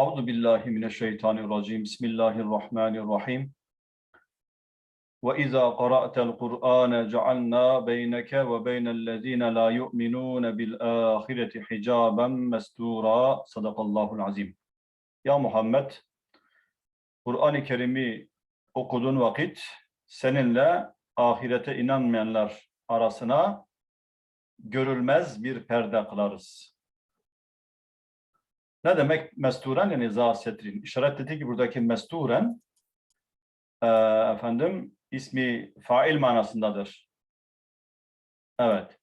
Euzu billahi mineşşeytanirracim. Bismillahirrahmanirrahim. Ve izâ qara'tel Kur'âne cealnâ beyneke ve beynellezîne lâ yu'minûne bil âhireti hicâben mestûrâ. Sadakallahul azim. Ya Muhammed, Kur'an-ı Kerim'i okuduğun vakit seninle ahirete inanmayanlar arasına görülmez bir perde kılarız. Ne demek mesturen yani za setrin? İşaret etti ki buradaki mesturen e, efendim ismi fail manasındadır. Evet.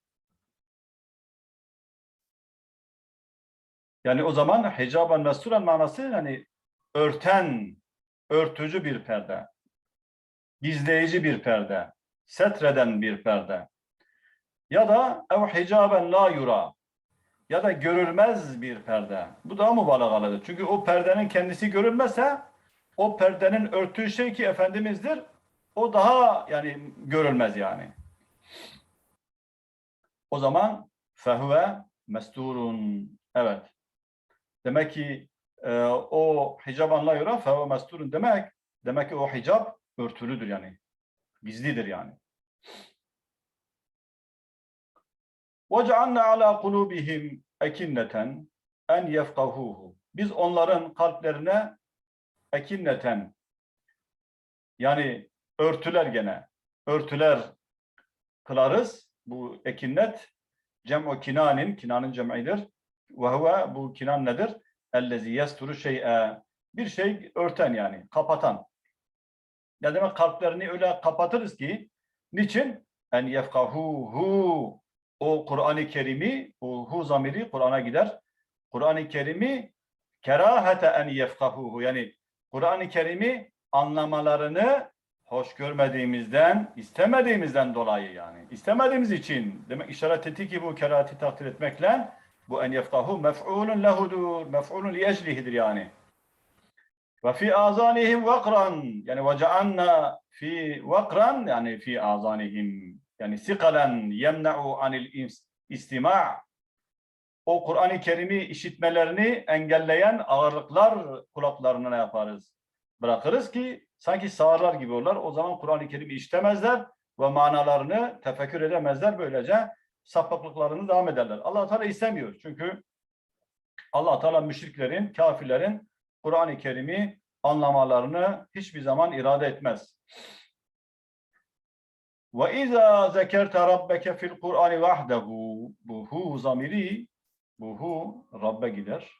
Yani o zaman hicaben mesturen manası yani örten, örtücü bir perde. Gizleyici bir perde. Setreden bir perde. Ya da ev hicaben la yura ya da görülmez bir perde. Bu daha mübalağalıdır. Çünkü o perdenin kendisi görülmezse o perdenin örttüğü şey ki Efendimiz'dir. O daha yani görülmez yani. O zaman fehuve mesturun. Evet. Demek ki e, o hicaban la yura fehuve mesturun demek demek ki o hicap örtülüdür yani. Gizlidir yani. وَجَعَلْنَا عَلَى قُلُوبِهِمْ ekinneten en yefkahuhu. Biz onların kalplerine ekinneten yani örtüler gene örtüler kılarız. Bu ekinnet cem'u kinanin, kinanın cem'idir. Ve huve bu kinan nedir? Ellezi yesturu şey'e bir şey örten yani kapatan. Ne demek kalplerini öyle kapatırız ki niçin? En yefkahuhu o Kur'an-ı Kerim'i, o hu zamiri Kur'an'a gider. Kur'an-ı Kerim'i kerahete en yefkahuhu yani Kur'an-ı Kerim'i anlamalarını hoş görmediğimizden, istemediğimizden dolayı yani. istemediğimiz için demek işaret etti ki bu kerahati takdir etmekle bu en yefkahu mef'ulun lehudur, mef'ulun li eclihidir yani. Ve fi azanihim vakran yani ve fi vakran yani fi azanihim yani sikalen yemna'u anil istima' o Kur'an-ı Kerim'i işitmelerini engelleyen ağırlıklar kulaklarına ne yaparız? Bırakırız ki sanki sağırlar gibi olurlar. O zaman Kur'an-ı Kerim'i işitemezler ve manalarını tefekkür edemezler. Böylece sapıklıklarını devam ederler. allah Teala istemiyor. Çünkü allah Teala müşriklerin, kafirlerin Kur'an-ı Kerim'i anlamalarını hiçbir zaman irade etmez. Ve izâ zekerte rabbeke fil Kur'ani vahdehu bu hu zamiri bu hu Rabbe gider.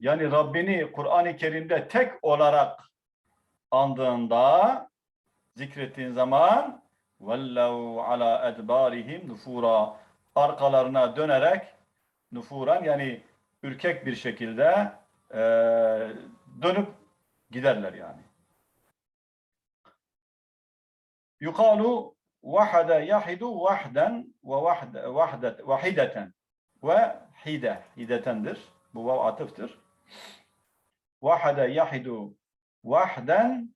Yani Rabbini Kur'an-ı Kerim'de tek olarak andığında zikrettiğin zaman vellev ala edbarihim nufura arkalarına dönerek nufuran yani ürkek bir şekilde e, dönüp giderler yani. Yukalu vahada yahidu vahden ve vahde, vahdet, vahideten ve hide, hidetendir. Bu vav atıftır. Vahada yahidu vahden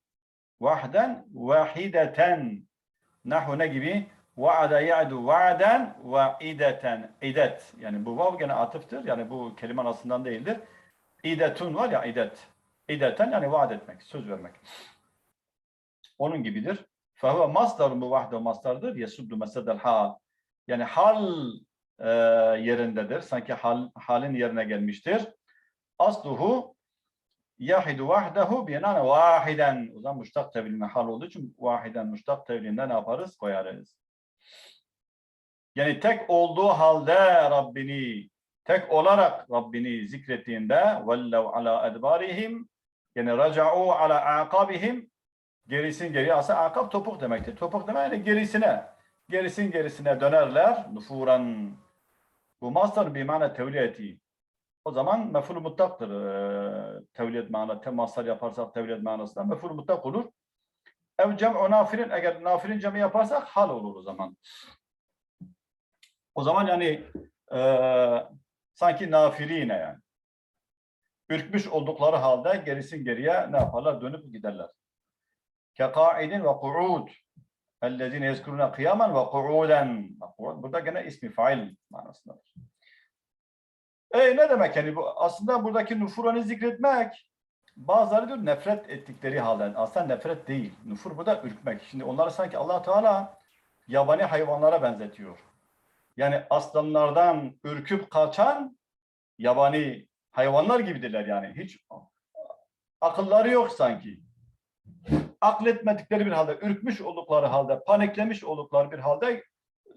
vahden vahideten nahu ne gibi? Vaada ya'du va'den ve ideten idet. Yani bu vav gene atıftır. Yani bu kelime aslından değildir. İdetun var ya idet. İdeten yani vaat etmek, söz vermek. Onun gibidir. فهو مصدر bu vahde mastardır. Yesuddu mesedel hal. Yani hal e, yerindedir. Sanki hal, halin yerine gelmiştir. Asluhu yahidu vahdehu biyenane vahiden. O zaman müştak tevline hal olduğu için vahiden müştak tevlinde ne yaparız? Koyarız. Yani tek olduğu halde Rabbini, tek olarak Rabbini zikrettiğinde vellev ala edbarihim yani raca'u ala aqabihim gerisin geriye aslında akab topuk demektir. Topuk demek yani gerisine. Gerisin gerisine dönerler. Nufuran. Bu mastar bir mana tevliyeti. O zaman meful muttaktır. E, tevliyet mana, te mastar yaparsak tevliyet manasında meful muttak olur. Ev cem'u nafirin, eğer nafirin cem'i yaparsak hal olur o zaman. O zaman yani e, sanki nafirine yani. Ürkmüş oldukları halde gerisin geriye ne yaparlar? Dönüp giderler. Kekaidin ve ku'ud. Ellezine yezkuruna kıyamen ve ku'uden. Burada gene ismi fail manasındadır. E ne demek yani bu aslında buradaki nufurani zikretmek bazıları diyor nefret ettikleri halde aslında nefret değil. Nufur burada ürkmek. Şimdi onları sanki Allah Teala yabani hayvanlara benzetiyor. Yani aslanlardan ürküp kaçan yabani hayvanlar gibidirler yani. Hiç akılları yok sanki akletmedikleri bir halde, ürkmüş oldukları halde, paniklemiş oldukları bir halde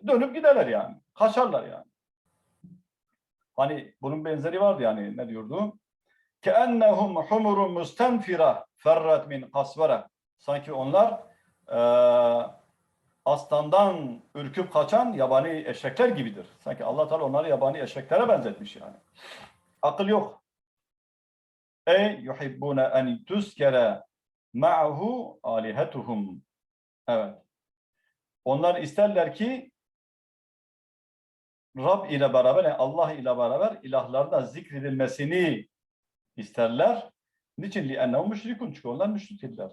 dönüp giderler yani. Kaçarlar yani. Hani bunun benzeri vardı yani ne diyordu? Keennehum humurun mustenfira ferrat min kasvara. Sanki onlar e, aslandan ürküp kaçan yabani eşekler gibidir. Sanki Allah Teala onları yabani eşeklere benzetmiş yani. Akıl yok. Ey yuhibbune en tuzkere ma'hu alihetuhum. Evet. Onlar isterler ki Rab ile beraber, yani Allah ile beraber ilahlarda zikredilmesini isterler. Niçin? لِأَنَّهُ müşrikun. Çünkü onlar müşriktirler.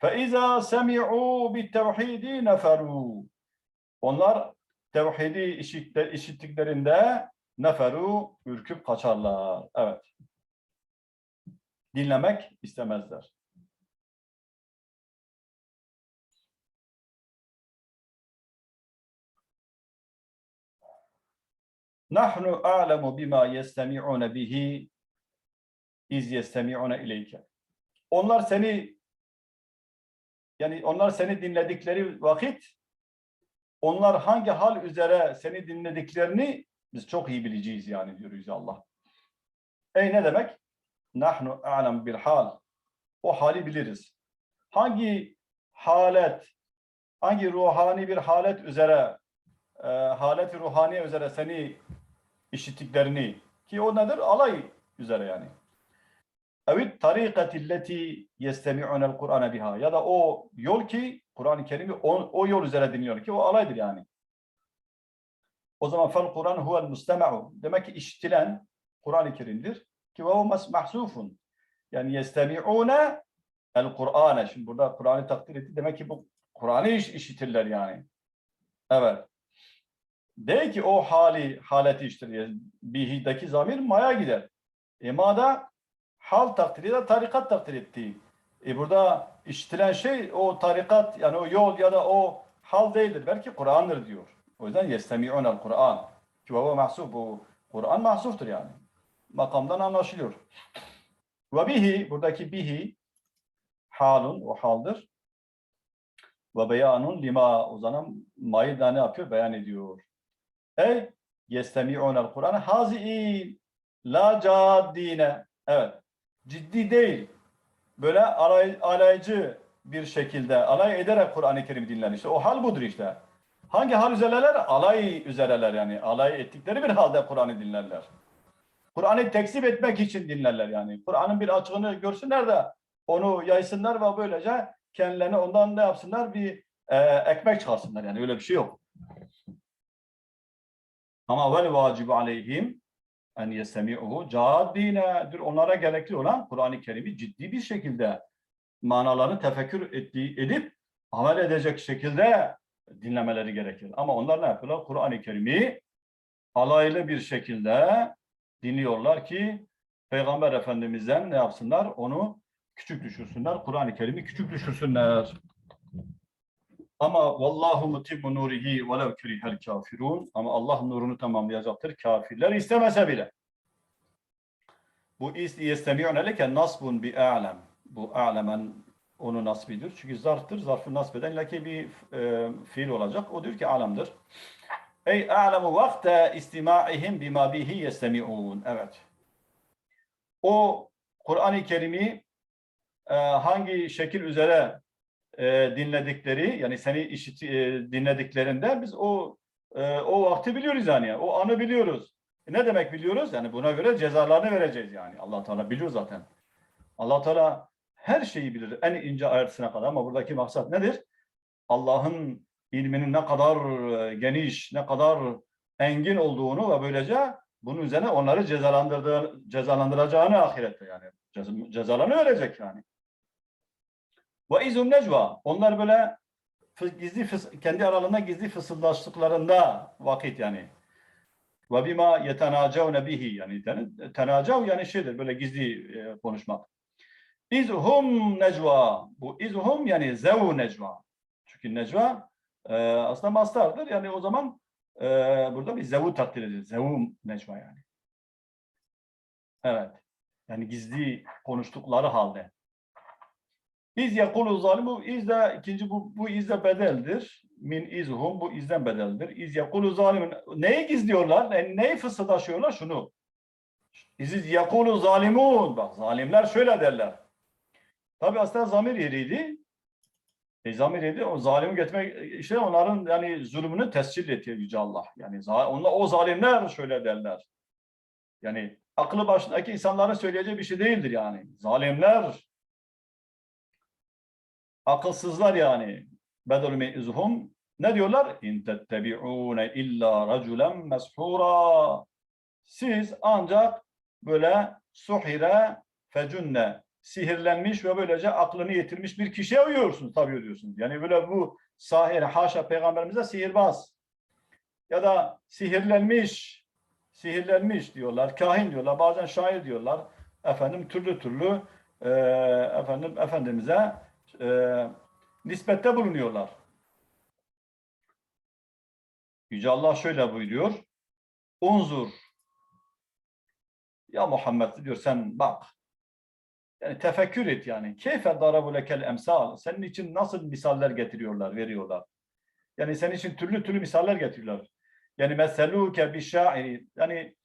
فَاِذَا سَمِعُوا بِالتَّوْحِيدِ نَفَرُوا Onlar tevhidi işitte- işittiklerinde neferu ürküp kaçarlar. Evet. Dinlemek istemezler. Nahnu a'lemu bima yestemi'une bihi iz yestemi'une ileyke. Onlar seni yani onlar seni dinledikleri vakit onlar hangi hal üzere seni dinlediklerini biz çok iyi bileceğiz yani diyor Yüce Allah. Ey ne demek? Nahnu a'lem bil hal. O hali biliriz. Hangi halet, hangi ruhani bir halet üzere, e, halet ruhani üzere seni işittiklerini ki o nedir? Alay üzere yani. Evet tarikatilleti yestemi'unel Kur'an'a biha ya da o yol ki Kur'an-ı Kerim'i o, o yol üzere dinliyor ki o alaydır yani. O zaman fel Kur'an huvel mustema'u. Demek ki işitilen Kur'an-ı Kerim'dir ki ve o mahsufun. Yani yestemi'une el Kur'an'a. Şimdi burada Kur'an'ı takdir etti. Demek ki bu Kur'an'ı iş, işitirler yani. Evet. De ki o hali haleti işitir. Bihi'deki zamir maya gider. Emada hal takdiri de tarikat takdir etti. E burada işitilen şey o tarikat yani o yol ya da o hal değildir. Belki Kur'an'dır diyor. O yüzden yestemi'unel Kur'an. Ki o mahsuf bu Kur'an mahsuftur yani. Makamdan anlaşılıyor. Ve bihi buradaki bihi halun o haldır. Ve beyanun lima o zaman mayı da ne yapıyor? Beyan ediyor. Ey yestemi'unel Kur'an hazi'in la caddine. Evet. Ciddi değil. Böyle alay, alaycı bir şekilde alay ederek Kur'an-ı Kerim dinler. İşte o hal budur işte. Hangi hal üzereler? Alay üzereler yani. Alay ettikleri bir halde Kur'an'ı dinlerler. Kur'an'ı tekzip etmek için dinlerler yani. Kur'an'ın bir açığını görsünler de onu yaysınlar ve böylece kendilerine ondan ne yapsınlar? Bir e, ekmek çıkarsınlar yani. Öyle bir şey yok. Ama vel vacibu aleyhim en yestemi'uhu caddinedir. Onlara gerekli olan Kur'an-ı Kerim'i ciddi bir şekilde manalarını tefekkür ettiği, edip amel edecek şekilde dinlemeleri gerekir. Ama onlar ne yapıyorlar? Kur'an-ı Kerim'i alaylı bir şekilde dinliyorlar ki Peygamber Efendimiz'den ne yapsınlar? Onu küçük düşürsünler. Kur'an-ı Kerim'i küçük düşürsünler. Ama vallahu mutimmu nurihi velev kerihel kafirun. Ama Allah nurunu tamamlayacaktır. Kafirler istemese bile. Bu yestemi'une leke nasbun bi a'lem. Bu a'lemen onun nasbidir. Çünkü zarftır. Zarfı nasbeden laki bir e, fiil olacak. O diyor ki alemdir. Ey a'lemu vakte istima'ihim bima bihi yestemi'un. Evet. O Kur'an-ı Kerim'i e, hangi şekil üzere e, dinledikleri yani seni işit e, dinlediklerinde biz o e, o vakti biliyoruz yani. O anı biliyoruz. E, ne demek biliyoruz? Yani buna göre cezalarını vereceğiz yani. Allah Teala biliyor zaten. Allah Teala her şeyi bilir. En ince ayrıntısına kadar ama buradaki maksat nedir? Allah'ın ilminin ne kadar e, geniş, ne kadar engin olduğunu ve böylece bunun üzerine onları cezalandırdığı, cezalandıracağını ahirette yani. Ceza, cezalarını verecek yani. Ve izum necva. Onlar böyle gizli kendi aralarında gizli fısıldaştıklarında vakit yani. ve bima yetenacavne bihi yani ten- tenacav yani şeydir böyle gizli e, konuşmak. İzhum necva. Bu izhum yani zev necva. Çünkü necva e, aslında mastardır. Yani o zaman e, burada bir zevu takdir edilir. Zevum necva yani. Evet. Yani gizli konuştukları halde. İz yakulu zalimu iz de ikinci bu, bu iz de bedeldir. Min izhum bu izden bedeldir. İz yakulu zalimun. Neyi gizliyorlar? Yani neyi fısıldaşıyorlar? Şunu. İz yakulu zalimun. Bak zalimler şöyle derler. Tabi aslında zamir yeriydi. E, zamir yeri o zalimi getirmek işte onların yani zulmünü tescil ediyor Yüce Allah. Yani onlar, o zalimler şöyle derler. Yani aklı başındaki insanların söyleyeceği bir şey değildir yani. Zalimler akılsızlar yani. Bedel me'izhum ne diyorlar? İn tettebi'une illa raculen meshura. Siz ancak böyle suhire fecunne sihirlenmiş ve böylece aklını yitirmiş bir kişiye uyuyorsunuz tabii diyorsunuz. Yani böyle bu sahir haşa peygamberimize sihirbaz ya da sihirlenmiş sihirlenmiş diyorlar, kahin diyorlar, bazen şair diyorlar. Efendim türlü türlü e, efendim efendimize e, nispette bulunuyorlar. Yüce Allah şöyle buyuruyor. Unzur. Ya Muhammed diyor sen bak. Yani tefekkür et yani. Keyfe darabu lekel emsal. Senin için nasıl misaller getiriyorlar, veriyorlar. Yani senin için türlü türlü misaller getiriyorlar. Yani meseluke bir şairi. Yani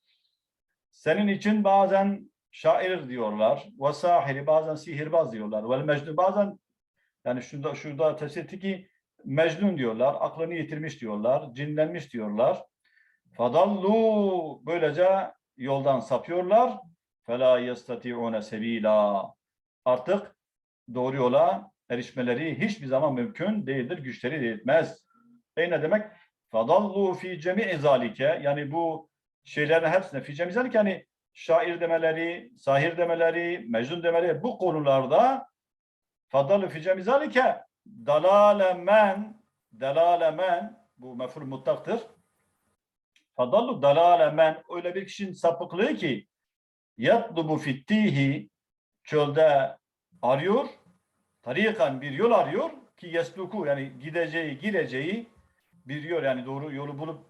senin için bazen şair diyorlar. Ve sahiri bazen sihirbaz diyorlar. Ve mecnun bazen yani şurada şurada tefsir ki mecnun diyorlar. Aklını yitirmiş diyorlar. Cinlenmiş diyorlar. Fadallu böylece yoldan sapıyorlar. Fela yestati'une sebila. Artık doğru yola erişmeleri hiçbir zaman mümkün değildir. Güçleri yetmez. E ne demek? Fadallu fi cemi'i zalike. Yani bu şeylerin hepsine fi cemi'i zalike yani şair demeleri, sahir demeleri, mecnun demeleri bu konularda fadallu fi cemi'i zalike dalale men dalale men bu mef'ul muttaktır. Fadallu dalale men öyle bir kişinin sapıklığı ki yatlubu fittihi çölde arıyor tarikan bir yol arıyor ki yesluku yani gideceği gireceği bir yol yani doğru yolu bulup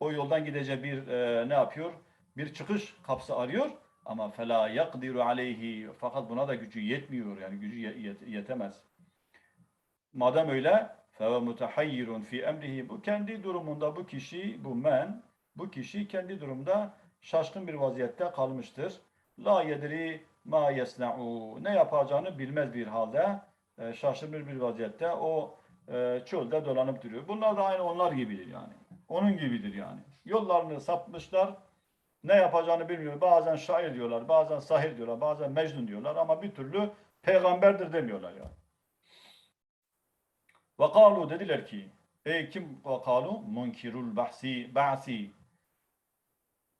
o yoldan gideceği bir e, ne yapıyor? Bir çıkış kapısı arıyor ama fela yakdiru aleyhi fakat buna da gücü yetmiyor yani gücü ye- yet- yetemez. Madem öyle feve mutehayyirun fi emrihi bu kendi durumunda bu kişi bu men bu kişi kendi durumda şaşkın bir vaziyette kalmıştır. La yedri ma yesna'u ne yapacağını bilmez bir halde e, şaşırmış bir vaziyette o e, çölde dolanıp duruyor. Bunlar da aynı onlar gibidir yani. Onun gibidir yani. Yollarını sapmışlar. Ne yapacağını bilmiyor. Bazen şair diyorlar, bazen sahir diyorlar, bazen mecnun diyorlar ama bir türlü peygamberdir demiyorlar ya. Ve kalu dediler ki ey kim ve kalu munkirul bahsi ba'si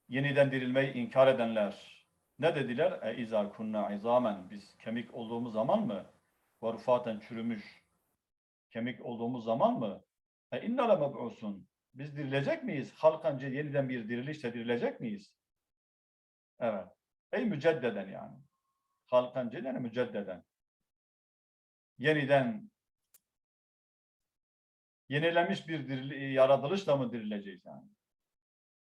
yeniden dirilmeyi inkar edenler ne dediler? E izâ kunna izamen biz kemik olduğumuz zaman mı? Ve çürümüş kemik olduğumuz zaman mı? E inna le meb'usun. Biz dirilecek miyiz? Halkan ce- yeniden bir dirilişle dirilecek miyiz? Evet. Ey müceddeden yani. Halkan ce- yani müceddeden. Yeniden yenilenmiş bir dirili- yaratılışla mı dirileceğiz yani?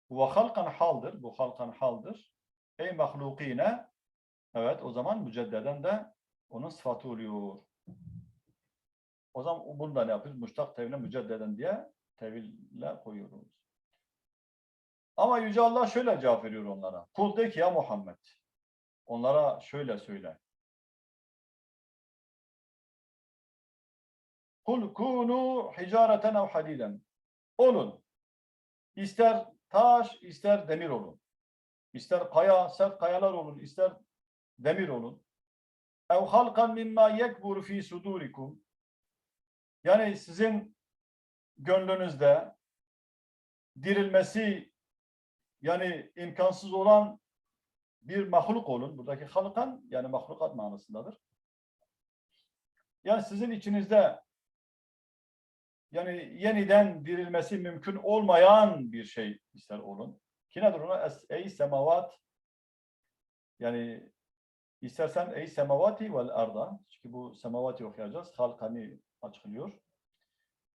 Bu halkan haldır. Bu halkan haldır. Ey mahlukine evet o zaman müceddeden de onun sıfatı oluyor. O zaman bunu da ne yapıyoruz? Muştak tevhine müceddeden diye teville koyuyoruz. Ama Yüce Allah şöyle cevap veriyor onlara. Kul de ki ya Muhammed. Onlara şöyle söyle. Kul kunu hicareten ev hadiden. Olun. İster taş, ister demir olun. İster kaya, sert kayalar olun, ister demir olun. Ev halkan mimma yekbur fi sudurikum. Yani sizin gönlünüzde dirilmesi yani imkansız olan bir mahluk olun. Buradaki halkan yani mahlukat manasındadır. Yani sizin içinizde yani yeniden dirilmesi mümkün olmayan bir şey ister olun. Ki nedir ona? Ey semavat yani istersen ey semavati vel arda çünkü bu semavati okuyacağız. Halkani açıklıyor.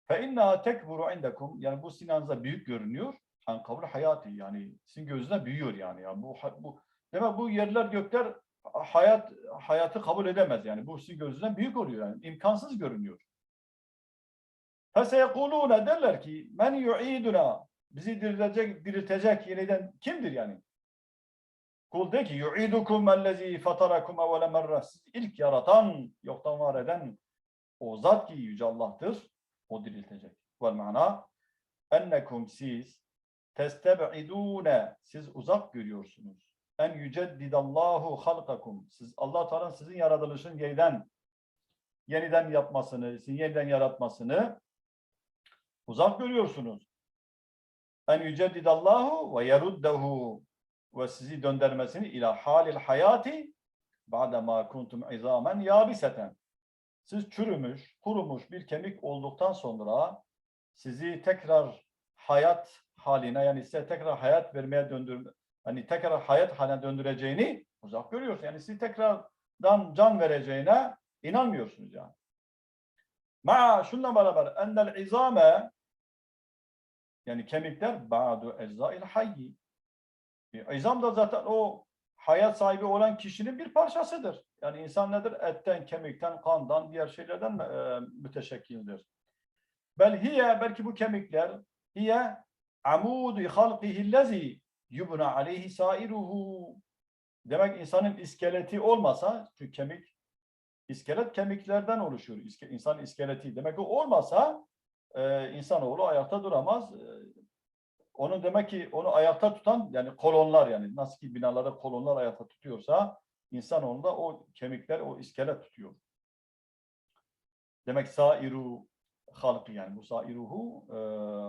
Fe inna tekburu indekum yani bu sinanıza büyük görünüyor. An kavli hayati yani sizin gözünüze büyüyor yani. yani bu bu demek bu yerler gökler hayat hayatı kabul edemez yani. Bu sizin gözünüzden büyük oluyor yani. imkansız görünüyor. Feseyekulûne derler ki men yu'iduna bizi diriltecek, diriltecek yeniden kimdir yani? Kul de ki yu'idukum ellezî fatarakum evvele merre. İlk yaratan, yoktan var eden o zat ki Yüce Allah'tır. O diriltecek. Vel mana ennekum siz testeb'idûne siz uzak görüyorsunuz. En yüceddidallahu halkakum. Siz Allah Teala sizin yaratılışın yeniden yeniden yapmasını, sizin yeniden yaratmasını uzak görüyorsunuz. En yüceddidallahu ve yeruddehu ve sizi döndürmesini ila halil hayati ba'dema kuntum izamen yabiseten. Siz çürümüş, kurumuş bir kemik olduktan sonra sizi tekrar hayat haline yani size tekrar hayat vermeye döndürme hani tekrar hayat haline döndüreceğini uzak görüyorsunuz. Yani sizi tekrardan can vereceğine inanmıyorsunuz yani. Ma şunla beraber ennel izame yani kemikler ba'du eczail hayyi. E, İzam da zaten o hayat sahibi olan kişinin bir parçasıdır. Yani insan nedir? Etten, kemikten, kandan, diğer şeylerden e, müteşekkildir. Bel hiye, belki bu kemikler hiye amudu halqihillezi yubna aleyhi sairuhu. Demek insanın iskeleti olmasa, çünkü kemik, iskelet kemiklerden oluşuyor. İske, insan iskeleti. Demek ki olmasa e, insanoğlu ayakta duramaz. E, onun demek ki onu ayakta tutan yani kolonlar yani nasıl ki binalarda kolonlar ayakta tutuyorsa insanoğlunda o kemikler o iskelet tutuyor. Demek sairu halkı yani bu sairuhu e,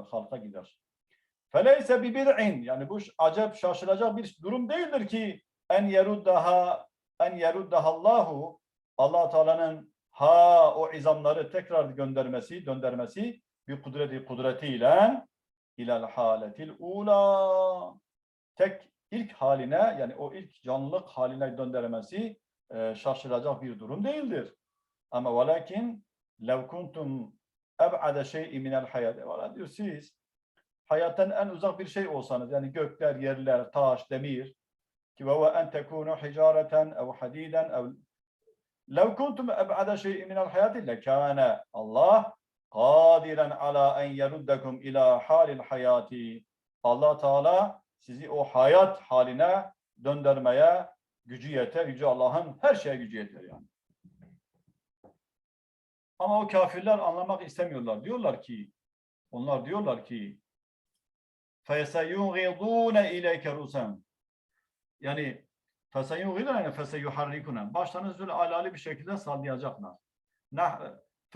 halka gider. Feleyse bi bid'in yani bu acayip şaşılacak bir durum değildir ki en yeruddaha en yeruddahallahu Allah Teala'nın ha o izamları tekrar göndermesi, döndürmesi bir kudreti kudretiyle ilal haletil ula tek ilk haline yani o ilk canlılık haline döndürmesi e, şaşılacak bir durum değildir. Ama velakin lev kuntum eb'ade şey'i minel hayat. Valla diyor siz hayattan en uzak bir şey olsanız yani gökler, yerler, taş, demir ki ve en tekunu hicareten ev hadiden ev lev kuntum eb'ade şey'i minel hayati lekâne Allah kadiren ala en yeruddekum ila halil hayati. Allah Teala sizi o hayat haline döndürmeye gücü yeter. Yüce Allah'ın her şeye gücü yeter yani. Ama o kafirler anlamak istemiyorlar. Diyorlar ki, onlar diyorlar ki فَيَسَيُنْغِضُونَ اِلَيْكَ رُسَمْ Yani فَسَيُنْغِضُونَ yani فَسَيُحَرِّكُونَ Başlarını böyle alali bir şekilde sallayacaklar. Nah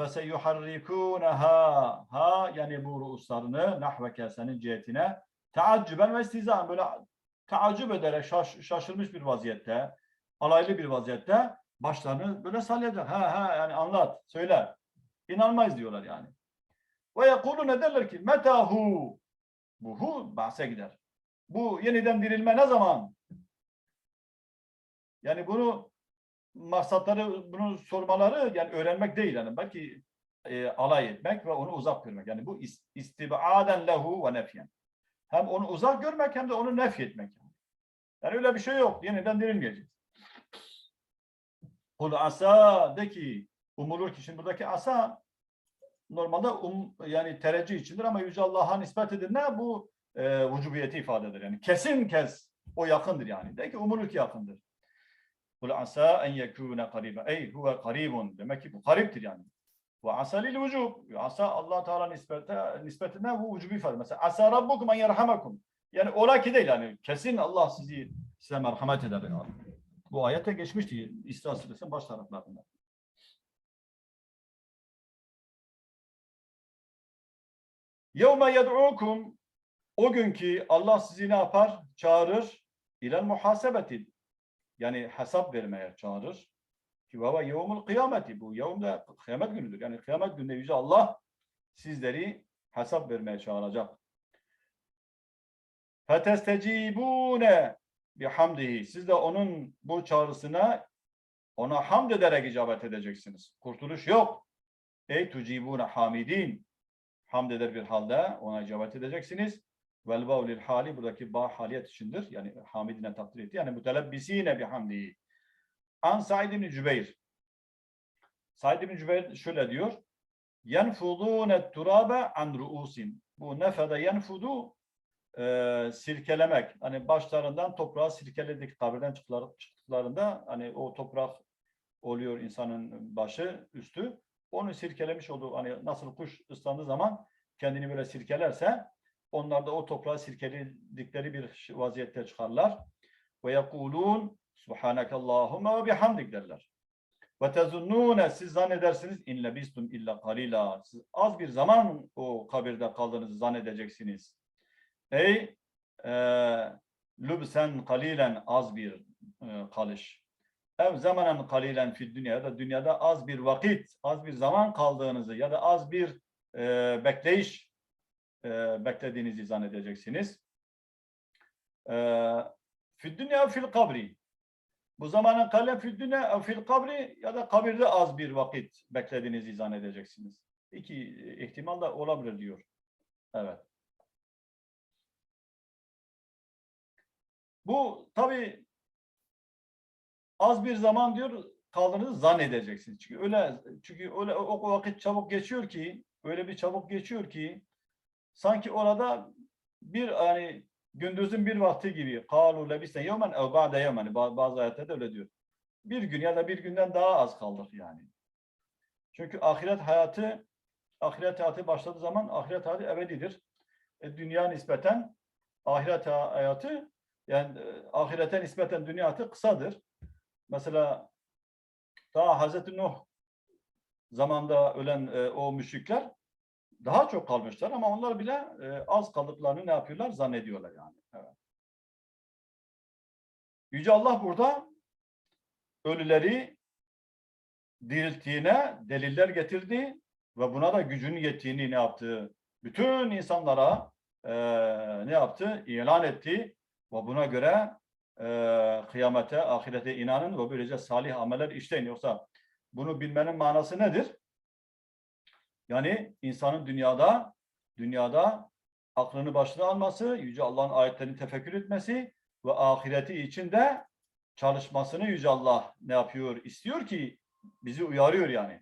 فَسَيُحَرِّكُونَهَا Ha yani bu ruhsarını nahveke senin cihetine teaccüben ve istizan böyle teaccüp ederek şaş, şaşırmış bir vaziyette alaylı bir vaziyette başlarını böyle sallayacak. Ha ha yani anlat, söyle. İnanmayız diyorlar yani. Ve yekulu ne derler ki metahu bu hu bahse gider. Bu yeniden dirilme ne zaman? Yani bunu maksatları bunu sormaları yani öğrenmek değil yani belki e, alay etmek ve onu uzak görmek. Yani bu istibaden lehu ve nefyen. Hem onu uzak görmek hem de onu nef etmek. Yani. öyle bir şey yok. Yeniden dirilmeyeceğiz. Kul asa de ki umulur ki şimdi buradaki asa normalde um, yani tereccüh içindir ama Yüce Allah'a nispet edilir. Bu e, vücubiyeti ifade eder. Yani kesin kes o yakındır yani. De ki umulur ki yakındır. Kul asa en yekûne karibe. Ey huve karibun. Demek ki bu kariptir yani. Ve asa lil vücub. Asa Allah Teala nispete, nispetine bu vücubu ifade. Mesela asa rabbukum en yerhamakum. Yani ola ki değil yani. Kesin Allah sizi size merhamet eder. Yani. Bu ayete geçmişti İsra Suresinin baş taraflarında. Yevme yed'ukum o günkü Allah sizi ne yapar? Çağırır. İlel muhasebeti. Yani hesap vermeye çağırır. Ki baba yevmul kıyameti. Bu yevm de kıyamet günüdür. Yani kıyamet gününde Yüce Allah sizleri hesap vermeye çağıracak. fetestecibune bihamdihi. Siz de onun bu çağrısına ona hamd ederek icabet edeceksiniz. Kurtuluş yok. Ey tucibune hamidin. Hamd eder bir halde ona icabet edeceksiniz. Vel bavlil hali buradaki ba haliyet içindir. Yani hamidine takdir etti. Yani mütelebbisine bihamdihi. An Said ibn Cübeyr. Said ibn Cübeyr şöyle diyor. Yenfudûne turabe an ru'usin. Bu nefede yenfudu e, sirkelemek. Hani başlarından toprağı sirkeledik kabirden çıktıklarında hani o toprak oluyor insanın başı, üstü. Onu sirkelemiş olduğu hani nasıl kuş ıslandığı zaman kendini böyle sirkelerse onlar da o toprağı sirkeledikleri bir vaziyette çıkarlar. Ve yekulun subhanakallahumma ve bihamdik derler. Ve tezunnune siz zannedersiniz in lebistum illa kalila. Siz az bir zaman o kabirde kaldığınızı zannedeceksiniz. Ey e, lübsen kalilen az bir e, kalış. Ev zamanen kalilen fid dünya ya da dünyada az bir vakit, az bir zaman kaldığınızı ya da az bir e, bekleyiş e, beklediğinizi zannedeceksiniz. E, fid dünya fil kabri. Bu zamanın kale fil dünya ev fil kabri ya da kabirde az bir vakit beklediğinizi zannedeceksiniz. İki ihtimal da olabilir diyor. Evet. Bu tabii az bir zaman diyor kaldığınızı zannedeceksiniz. Çünkü öyle çünkü öyle o vakit çabuk geçiyor ki öyle bir çabuk geçiyor ki sanki orada bir hani gündüzün bir vakti gibi kalu lebiste yevmen ev ba'de yevmen Ba- bazı ayetlerde öyle diyor. Bir gün ya da bir günden daha az kaldık yani. Çünkü ahiret hayatı ahiret hayatı başladığı zaman ahiret hayatı ebedidir. E, dünya nispeten ahiret hayatı yani e, ahirete nispeten dünya hayatı kısadır. Mesela daha Hazreti Nuh zamanda ölen e, o müşrikler daha çok kalmışlar ama onlar bile e, az kaldıklarını ne yapıyorlar? Zannediyorlar yani. Evet. Yüce Allah burada ölüleri dirilttiğine deliller getirdi ve buna da gücünün yettiğini ne yaptı? Bütün insanlara e, ne yaptı? İlan etti ve buna göre e, kıyamete, ahirete inanın ve böylece salih ameller işleyin. Yoksa bunu bilmenin manası nedir? Yani insanın dünyada dünyada aklını başına alması, Yüce Allah'ın ayetlerini tefekkür etmesi ve ahireti içinde çalışmasını Yüce Allah ne yapıyor? İstiyor ki bizi uyarıyor yani.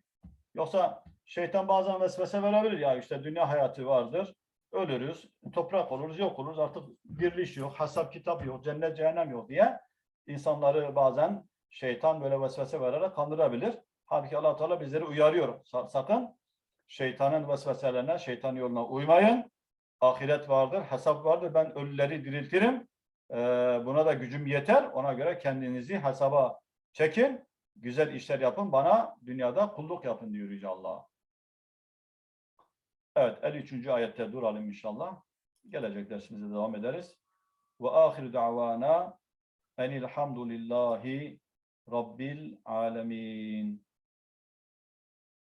Yoksa şeytan bazen vesvese verebilir ya işte dünya hayatı vardır. Ölürüz, toprak oluruz, yok oluruz. Artık diriliş yok, hesap kitap yok, cennet cehennem yok diye insanları bazen şeytan böyle vesvese vererek kandırabilir. Halbuki allah Teala bizleri uyarıyor. Sa- sakın şeytanın vesveselerine, şeytan yoluna uymayın. Ahiret vardır, hesap vardır. Ben ölüleri diriltirim. Ee, buna da gücüm yeter. Ona göre kendinizi hesaba çekin. Güzel işler yapın. Bana dünyada kulluk yapın diyor Yüce Allah. Evet 53. ayette duralım inşallah. Gelecek dersimize devam ederiz. Ve ahiru davana enilhamdülillahi rabbil alemin.